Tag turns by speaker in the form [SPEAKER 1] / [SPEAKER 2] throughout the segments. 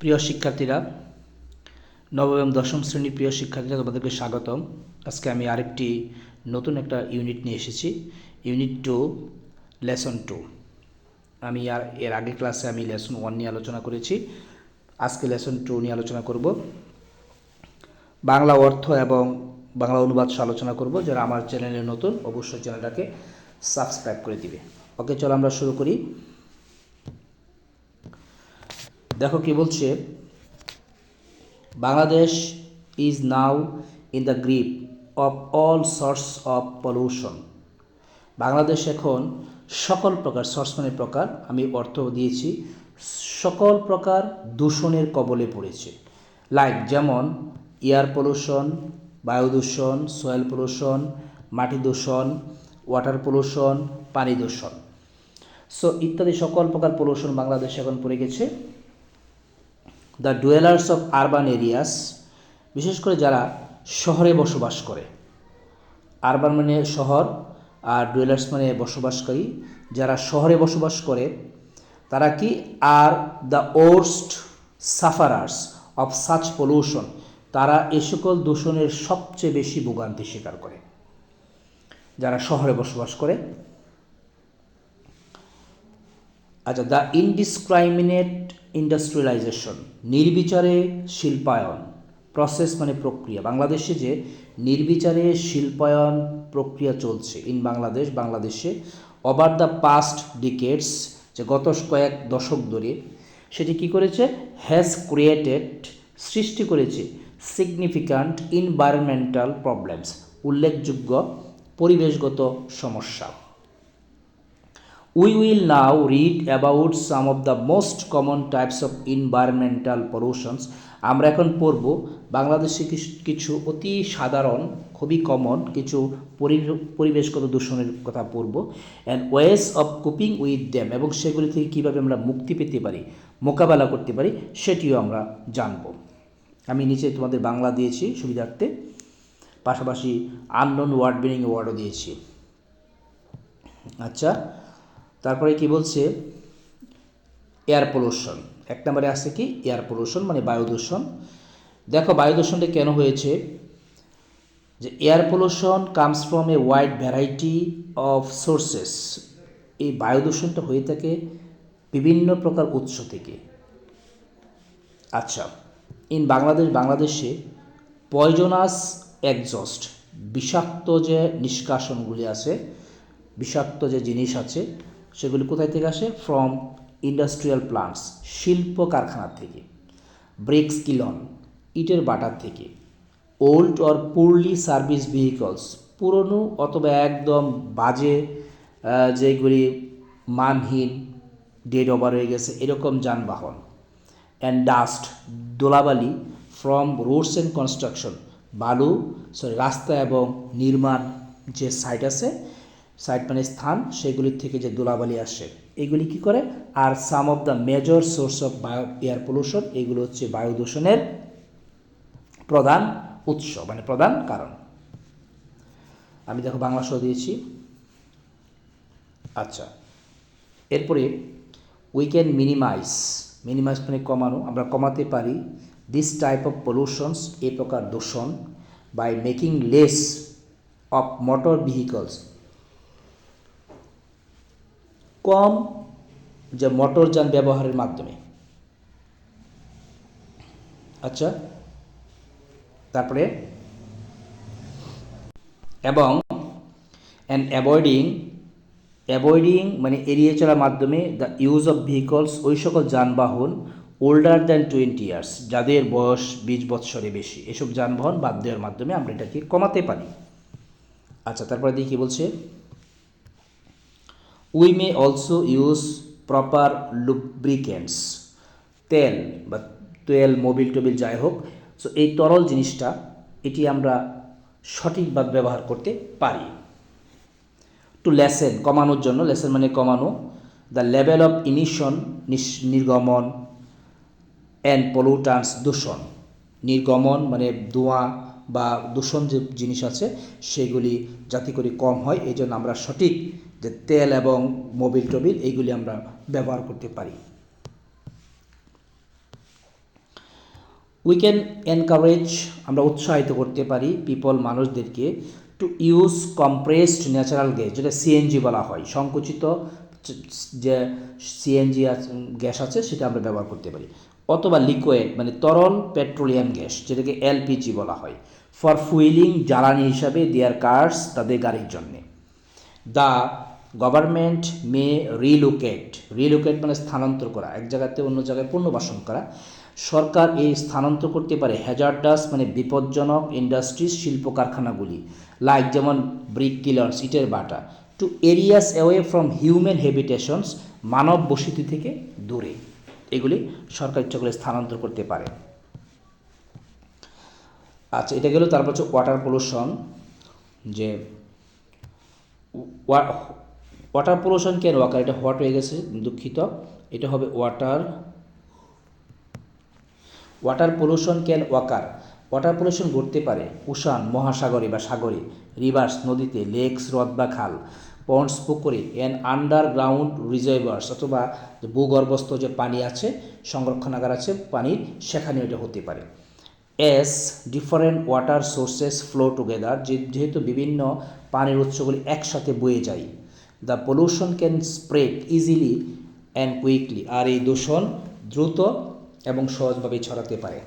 [SPEAKER 1] প্রিয় শিক্ষার্থীরা, নবম দশম শ্রেণির প্রিয় শিক্ষার্থীরা, তোমাদেরকে স্বাগতম। আজকে আমি আরেকটি নতুন একটা ইউনিট নিয়ে এসেছি ইউনিট টু লেসন টু আমি আর এর আগের ক্লাসে আমি লেসন ওয়ান নিয়ে আলোচনা করেছি। আজকে লেসন টু নিয়ে আলোচনা করব। বাংলা অর্থ এবং বাংলা অনুবাদ আলোচনা করব। যারা আমার চ্যানেলে নতুন, অবশ্যই চ্যানেলটাকে সাবস্ক্রাইব করে দিবে। ওকে চলো আমরা শুরু করি। দেখো কি বলছে? Bangladesh is now in the grip of all source of pollution Bangladesh এখন সকল প্রকার সোর্স মানে প্রকার, আমি অর্থ দিয়েছি, সকল প্রকার দূষণের কবলে পড়েছে। লাইক যেমন এয়ার পলিউশন বায়ু দূষণ সয়েল পলিউশন মাটি দূষণ ওয়াটার পলিউশন পানি দূষণ। সো ইত্যাদি সকল প্রকার পলিউশন বাংলাদেশ এখন পড়ে গেছে। The dwellers of urban areas, বিশেষ করে যারা শহরে বসবাস করে। আরবান মানে শহর আর ডুয়েলার্স মানে বসবাসকারী। যারা শহরে বসবাস করে, তারা কি? আর the worst sufferers of such pollution, তারা এ সকল দূষণের সবচেয়ে বেশি ভোগান্তি স্বীকার করে। যারা শহরে বসবাস করে। আচ্ছা দ্য ইনডিসক্রাইমিনেট ইন্ডাস্ট্রিয়ালাইজেশন নির্বিচারে শিল্পায়ন প্রসেস মানে প্রক্রিয়া। বাংলাদেশে যে নির্বিচারে শিল্পায়ন প্রক্রিয়া চলছে ইন বাংলাদেশ বাংলাদেশে ওভার দ্য পাস্ট ডিকেটস যে গত কয়েক দশক ধরে, সেটি কি করেছে? হ্যাজ ক্রিয়েটেড সৃষ্টি করেছে সিগনিফিক্যান্ট ইনভায়রনমেন্টাল প্রবলেমস উল্লেখযোগ্য পরিবেশগত সমস্যা। We will now read about some of the most common types of environmental pollutions. আমরা এখন পড়ব বাংলাদেশে কিছু- অতি সাধারণ, খুবই কমন কিছু পরি- পরিবেশগত দূষণের কথা পড়ব and ways of coping with them এবং সেগুলি থেকে কীভাবে আমরা মুক্তি পেতে পারি, মোকাবেলা করতে পারি, সেটিও আমরা জানব। আমি নিচে তোমাদের বাংলা দিয়েছি, সুবিধার্থে। পাশাপাশি আননোন ওয়ার্ড মিনিং ওয়ার্ডও দিয়েছি। আচ্ছা তারপরে কি বলছে? এয়ার পলিউশন এক নম্বরে আছে কি? এয়ার পলিউশন মানে বায়ু দূষণ। দেখো, বায়ু দূষণটা কেন হয়েছে? যে air pollution comes from a wide variety of sources এই বায়ু দূষণটা হয়ে থাকে বিভিন্ন প্রকার উৎস থেকে। আচ্ছা ইন বাংলাদেশ, বাংলাদেশে পয়জনাস একজস্ট বিষাক্ত যে নিষ্কাশনগুলি আছে, বিষাক্ত যে জিনিস আছে সেগুলি কোথায় থেকে আসে? ফ্রম ইন্ডাস্ট্রিয়াল প্লান্টস শিল্প কারখানা থেকে। ব্রিক্স কিলন ইটের বাটার থেকে। Old or poorly service vehicles পুরনো অথবা একদম বাজে যেগুলি মানহীন ডেড ওভার হয়ে গেছে, এরকম যানবাহন। অ্যান্ড ডাস্ট দোলাবালি ফ্রম রোডস অ্যান্ড কনস্ট্রাকশন বালু সরি রাস্তা এবং নির্মাণ যে সাইট আছে সাইট মানে স্থান, সেগুলির থেকে যে দোলাবালি আসে, এগুলি কি করে? আর some of the major source of bio air pollution এগুলো হচ্ছে বায়ু দূষণের প্রধান উৎস মানে প্রধান কারণ। আমি দেখো বাংলা সহ দিয়েছি। আচ্ছা এরপরে উই ক্যান মিনিমাইজ মিনিমাইজ মানে কমানো, আমরা কমাতে পারি দিস টাইপ অফ পলিউশনস এ প্রকার দূষণ by making less of motor vehicles কম যে মোটরযান ব্যবহারের মাধ্যমে। আচ্ছা তারপরে এবং অ্যান্ড অ্যাভয়েডিং অ্যাভয়েডিং মানে এড়িয়ে চলার মাধ্যমে দ্য ইউজ অফ ভেহিকলস ওই সকল যানবাহন ওল্ডার দ্যান টোয়েন্টি ইয়ার্স যাদের বয়স বিশ বৎসরে বেশি, এসব যানবাহন বাদ দেওয়ার মাধ্যমে আমরা এটাকে কমাতে পারি। আচ্ছা তারপরে দেখি কি বলছে? We may also use proper lubricants তেল বা তেল, মোবিল টোবিল যাই হোক সো এই তরল জিনিসটা, এটি আমরা সঠিকভাবে ব্যবহার করতে পারি। টু লেসেন, কমানোর জন্য, লেসেন মানে কমানো। দ্য লেভেল অফ ইমিশন নির্গমন অ্যান্ড পলিউটান্স দূষণ। নির্গমন মানে ধোঁয়া বা দূষণ যে জিনিস আছে, সেগুলি যাতে করে কম হয় এই জন্য আমরা সঠিক যে তেল এবং মোবিল টোবিল এইগুলি আমরা ব্যবহার করতে পারি। উই ক্যান এনকারেজ আমরা উৎসাহিত করতে পারি পিপল মানুষদেরকে to use compressed natural gas যেটা সিএনজি বলা হয়। সংকুচিত যে সিএনজি গ্যাস আছে সেটা আমরা ব্যবহার করতে পারি। অথবা লিকুইড মানে তরল পেট্রোলিয়াম গ্যাস যেটাকে এলপিজি বলা হয়। ফর ফুয়েলিং জ্বালানি হিসাবে দেয়ার কার্স তাদের গাড়ির জন্যে। The government may relocate relocate মানে স্থানান্তর করা, এক জায়গাতে অন্য জায়গায় পুনর্বাসন করা। সরকার এই স্থানান্তর করতে পারে হ্যাজার্ডাস মানে বিপজ্জনক ইন্ডাস্ট্রিজ শিল্প কারখানাগুলি লাইক যেমন ব্রিক কিলার্স ইটের বাটা to areas away from human habitations মানব বসতি থেকে দূরে। এগুলি সরকার ইচ্ছা করে স্থানান্তর করতে পারে। আচ্ছা এটা গেল, তারপর হচ্ছে ওয়াটার পলিউশন যে ওয়াটার পলিউশন কেন? ওয়াকার এটা হোয়াট হয়ে গেছে, দুঃখিত। এটা হবে water water pollution can occur water pollution ঘটতে পারে উষান, মহাসাগরে বা সাগরে রিভার্স নদীতে লেকস হ্রদ বা খাল পন্ডস পুকুরে অ্যান্ড আন্ডারগ্রাউন্ড রিজার্ভার্স অথবা ভূগর্ভস্থ যে পানি আছে, সংরক্ষণাগার আছে পানির সেখানে এটা হতে পারে। As different water sources flow together যেহেতু বিভিন্ন পানির উৎসগুলি একসাথে বয়ে যায় the pollution can spread easily and quickly আর এই দূষণ দ্রুত এবং সহজভাবে ছড়াতে পারে।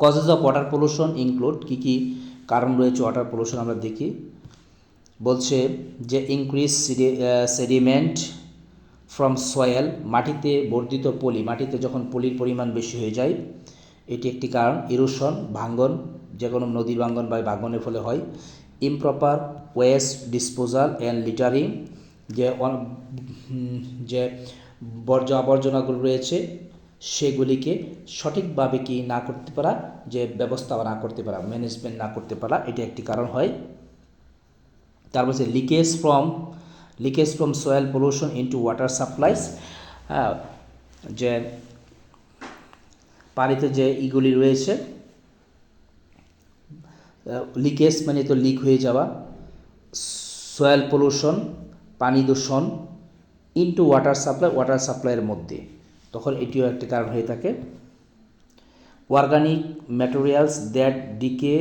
[SPEAKER 1] Causes of water pollution include কী কী কারণ রয়েছে ওয়াটার পলিউশন আমরা দেখি। বলছে যে ইনক্রিজ সেডিমেন্ট ফ্রম সয়েল মাটিতে বর্ধিত পলি, মাটিতে যখন পলির পরিমাণ বেশি হয়ে যায়, এটি একটি কারণ। ইরোশন ভাঙ্গন যে কোনো নদীর ভাঙ্গন বা ভাঙ্গনের ফলে হয়। Improper waste disposal and littering যে যে বর্জ্য আবর্জনাগুলো রয়েছে, সেগুলিকে সঠিকভাবে কি না করতে পারা, যে ব্যবস্থা না করতে পারা ম্যানেজমেন্ট না করতে পারা, এটি একটি কারণ হয়। তারপর হচ্ছে leakage from leakage from soil pollution into water supplies যে পানিতে যে ইগুলি রয়েছে লিকেজ মানে তো লিক হয়ে যাওয়া সয়েল পলিউশন পানি দূষণ ইনটু ওয়াটার সাপ্লাই ওয়াটার সাপ্লাইয়ের মধ্যে। তখন এটিও একটি কারণ হয়ে থাকে। Organic materials that decay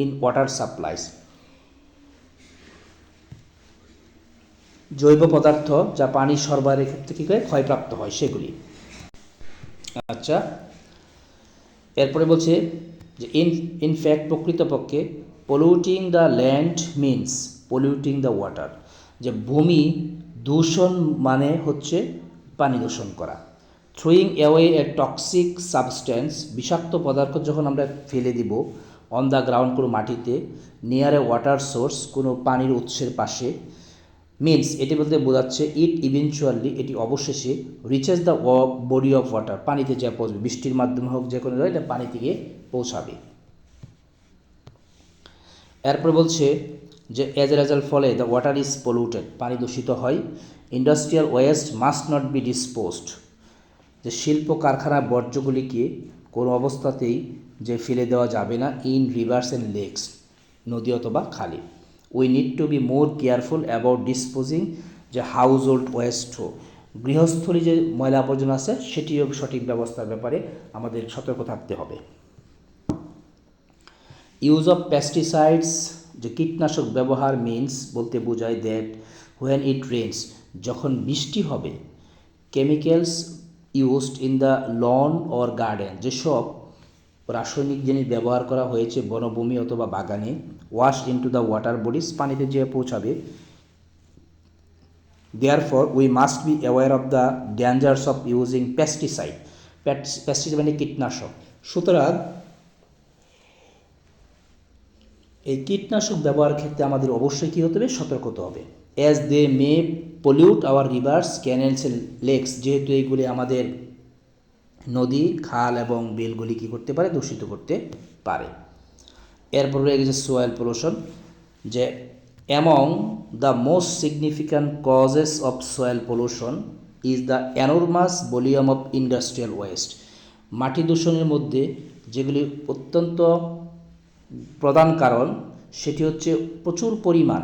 [SPEAKER 1] in water supplies জৈব পদার্থ যা পানি সরবরাহের ক্ষেত্রে কী করে ক্ষয়প্রাপ্ত হয়, সেগুলি। আচ্ছা এরপরে বলছে যে ইন ইনফ্যাক্ট প্রকৃতপক্ষে polluting the land means polluting the water যে ভূমি দূষণ মানে হচ্ছে পানি দূষণ করা। Throwing away a toxic substance বিষাক্ত পদার্থ যখন আমরা ফেলে দিব অন দ্য গ্রাউন্ড কোনো মাটিতে নিয়ার এ ওয়াটার সোর্স কোনো পানির উৎসের পাশে মিনস এটি বলতে বোঝাচ্ছে ইট ইভেনচুয়ালি এটি অবশেষে reaches the body of water পানিতে যা পৌঁছবে, বৃষ্টির মাধ্যমে হোক যে কোনো এটা পানি থেকে পৌঁছাবে। এরপর বলছে যে এজ এ রেজাল্ট ফলে দ্য ওয়াটার ইজ পলিউটেড পানি দূষিত হয় industrial waste must not be disposed যে, শিল্প কারখানার বর্জ্যগুলিকে কোনো অবস্থাতেই যে ফেলে দেওয়া যাবে না ইন রিভার্স অ্যান্ড লেকস নদী অথবা খালি। We need to be more careful about disposing যে হাউস হোল্ড ওয়েস্টও গৃহস্থলী যে ময়লা আবর্জনা আছে, সেটিও সঠিক ব্যবস্থার ব্যাপারে আমাদের সতর্ক থাকতে হবে। ইউজ অফ পেস্টিসাইডস যে কীটনাশক ব্যবহার মিনস বলতে বোঝায় দ্যাট হোয়েন ইট রেন্স যখন বৃষ্টি হবে chemicals used in the lawn or garden যেসব রাসায়নিক জিনিস ব্যবহার করা হয়েছে বনভূমি অথবা বাগানে wash into the water bodies পানিতে যেয়ে পৌঁছাবে। Therefore we must be aware of the dangers of using pesticide pesticide মানে কীটনাশক। সুতরাং এই কীটনাশক ব্যবহারের ক্ষেত্রে আমাদের অবশ্যই কী হতে হবে? সতর্ক হতে হবে। As they may pollute our rivers canals lakes যেহেতু এইগুলি আমাদের নদী, খাল এবং বিলগুলি কী করতে পারে? দূষিত করতে পারে। এরপর রয়ে গেছে সোয়েল পলিউশন যে among the most significant causes of soil pollution is the enormous volume of industrial waste মাটি দূষণের মধ্যে যেগুলি অত্যন্ত প্রধান কারণ সেটি হচ্ছে প্রচুর পরিমাণ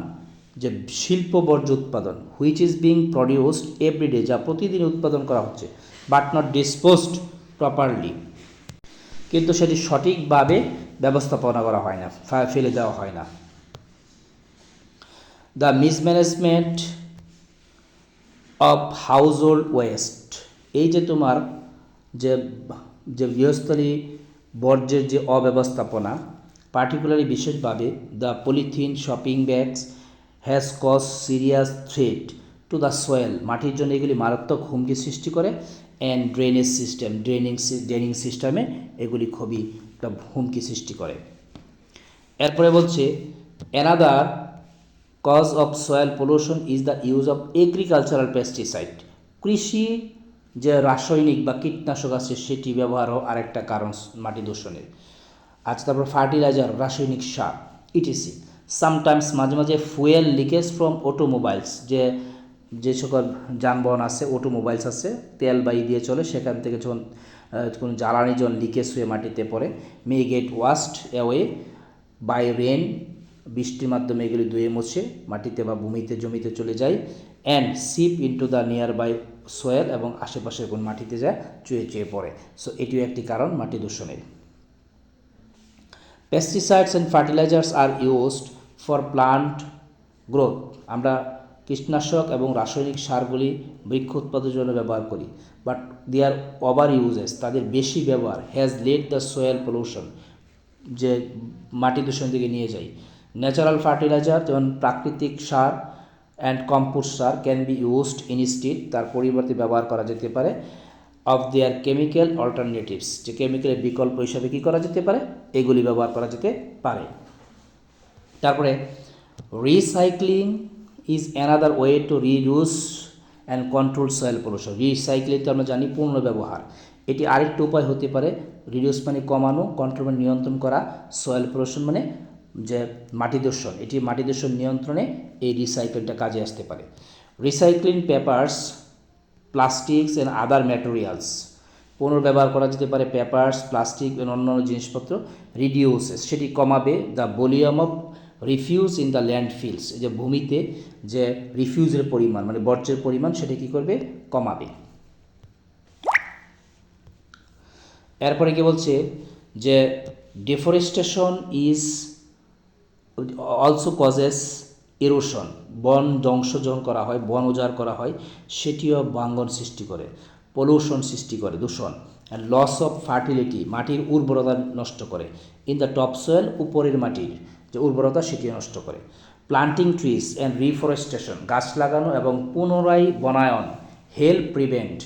[SPEAKER 1] যে শিল্প বর্জ্য উৎপাদন which is being produced every day যা প্রতিদিন উৎপাদন করা হচ্ছে বাট নট ডিসপোজড প্রপারলি কিন্তু সেটি সঠিকভাবে ব্যবস্থাপনা করা হয় না ফেলে দেওয়া হয় না। The mismanagement of household waste এই যে তোমার যে যে গৃহস্থলী বর্জ্যের যে অব্যবস্থাপনা পার্টিকুলারলি বিশেষভাবে the polythene shopping bags has cause serious threat to the soil মাটির জন্য এগুলি মারাত্মক হুমকি সৃষ্টি করে and drainage system draining draining সিস্টেমে এগুলি খুবই একটা হুমকি সৃষ্টি করে। এরপরে বলছে another cause of soil pollution is the use of agricultural pesticide কৃষি যে রাসায়নিক বা কীটনাশক আছে, সেটি ব্যবহারও আরেকটা কারণ মাটি দূষণের। আচ্ছা তারপর ফার্টিলাইজার, রাসায়নিক সার ইটিসি সামটাইমস মাঝে মাঝে ফুয়েল লিকেজ ফ্রম অটোমোবাইলস যে যে সকল যানবাহন আছে অটোমোবাইলস আছে, তেল বাই দিয়ে চলে, সেখান থেকে যখন কোনো জ্বালানি যখন লিকেজ হয়ে মাটিতে পড়ে may get washed away by rain বৃষ্টির মাধ্যমে এগুলি ধুয়ে মুছে মাটিতে বা ভূমিতে, জমিতে চলে যায় and seep into the nearby soil এবং আশেপাশের কোন মাটিতে যায়, চুয়ে চুয়ে পড়ে। সো এটিও একটি কারণ মাটি দূষণের। Pesticides and fertilisers are used for plant growth আমরা কীটনাশক এবং রাসায়নিক সারগুলি বৃক্ষ উৎপাদনের জন্য ব্যবহার করি but they R over uses তাদের বেশি ব্যবহার has led the soil pollution যে মাটি দূষণ দিকে নিয়ে যায়। ন্যাচারাল ফার্টিলাইজার যেমন প্রাকৃতিক সার অ্যান্ড কম্পোস্ট সার ক্যান বি ইউজড ইনস্টিড তার পরিবর্তে ব্যবহার করা যেতে পারে। অফ দেয়ার কেমিক্যাল অল্টারনেটিভস যে কেমিক্যালের বিকল্প হিসাবে কী করা যেতে পারে? এগুলি ব্যবহার করা যেতে পারে। তারপরে recycling is another way to reduce and control soil pollution recycling তো আমরা জানি পূর্ণ ব্যবহার। এটি আরেকটি উপায় হতে পারে রিডিউস মানে কমানো কন্ট্রোল মানে নিয়ন্ত্রণ করা সয়েল পলিউশন মানে যে মাটি দূষণ। এটি মাটি দূষণ নিয়ন্ত্রণে এই রিসাইকেলটা কাজে আসতে পারে। Recycling papers plastics and other materials পুনর্ব্যবহার করা যেতে পারে পেপার্স প্লাস্টিক এবং অন্যান্য জিনিসপত্র রিডিউসেস সেটি কমাবে the volume of refuse in the landfills যে ভূমিতে যে রিফিউজের পরিমাণ মানে বর্জ্যের পরিমাণ, সেটা কী করবে? কমাবে। এরপরে কি বলছে যে deforestation is also causes erosion বন ধ্বংস যখন করা হয়, বন উজাড় করা হয়, সেটিও বাঙ্গন সৃষ্টি করে পলিউশন সৃষ্টি করে, দূষণ লস অফ ফার্টিলিটি মাটির উর্বরতা নষ্ট করে ইন দ্য টপ সয়েল উপরের মাটির যে উর্বরতা সেটিও নষ্ট করে প্লান্টিং ট্রিজ অ্যান্ড রিফরেস্টেশন গাছ লাগানো এবং পুনরায় বনায়ন হেল্প প্রিভেন্ট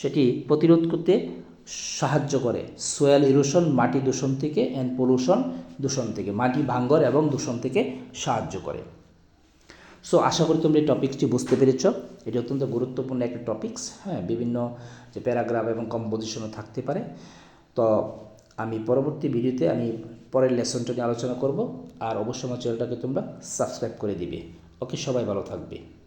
[SPEAKER 1] সেটি প্রতিরোধ করতে সাহায্য করে সোয়েল ইরোশন মাটি দূষণ থেকে অ্যান্ড পলিউশন দূষণ থেকে, মাটি ভাঙ্গর এবং দূষণ থেকে সাহায্য করে। সো আশা করি তোমরা এই টপিকসটি বুঝতে পেরেছ। এটি অত্যন্ত গুরুত্বপূর্ণ একটা টপিকস হ্যাঁ বিভিন্ন যে প্যারাগ্রাফ এবং কম্পোজিশনও থাকতে পারে। তো, আমি পরবর্তী ভিডিওতে আমি পরের লেসনটা নিয়ে আলোচনা করব। আর অবশ্যই আমার চ্যানেলটাকে তোমরা সাবস্ক্রাইব করে দিবে। ওকে, সবাই ভালো থাকবে।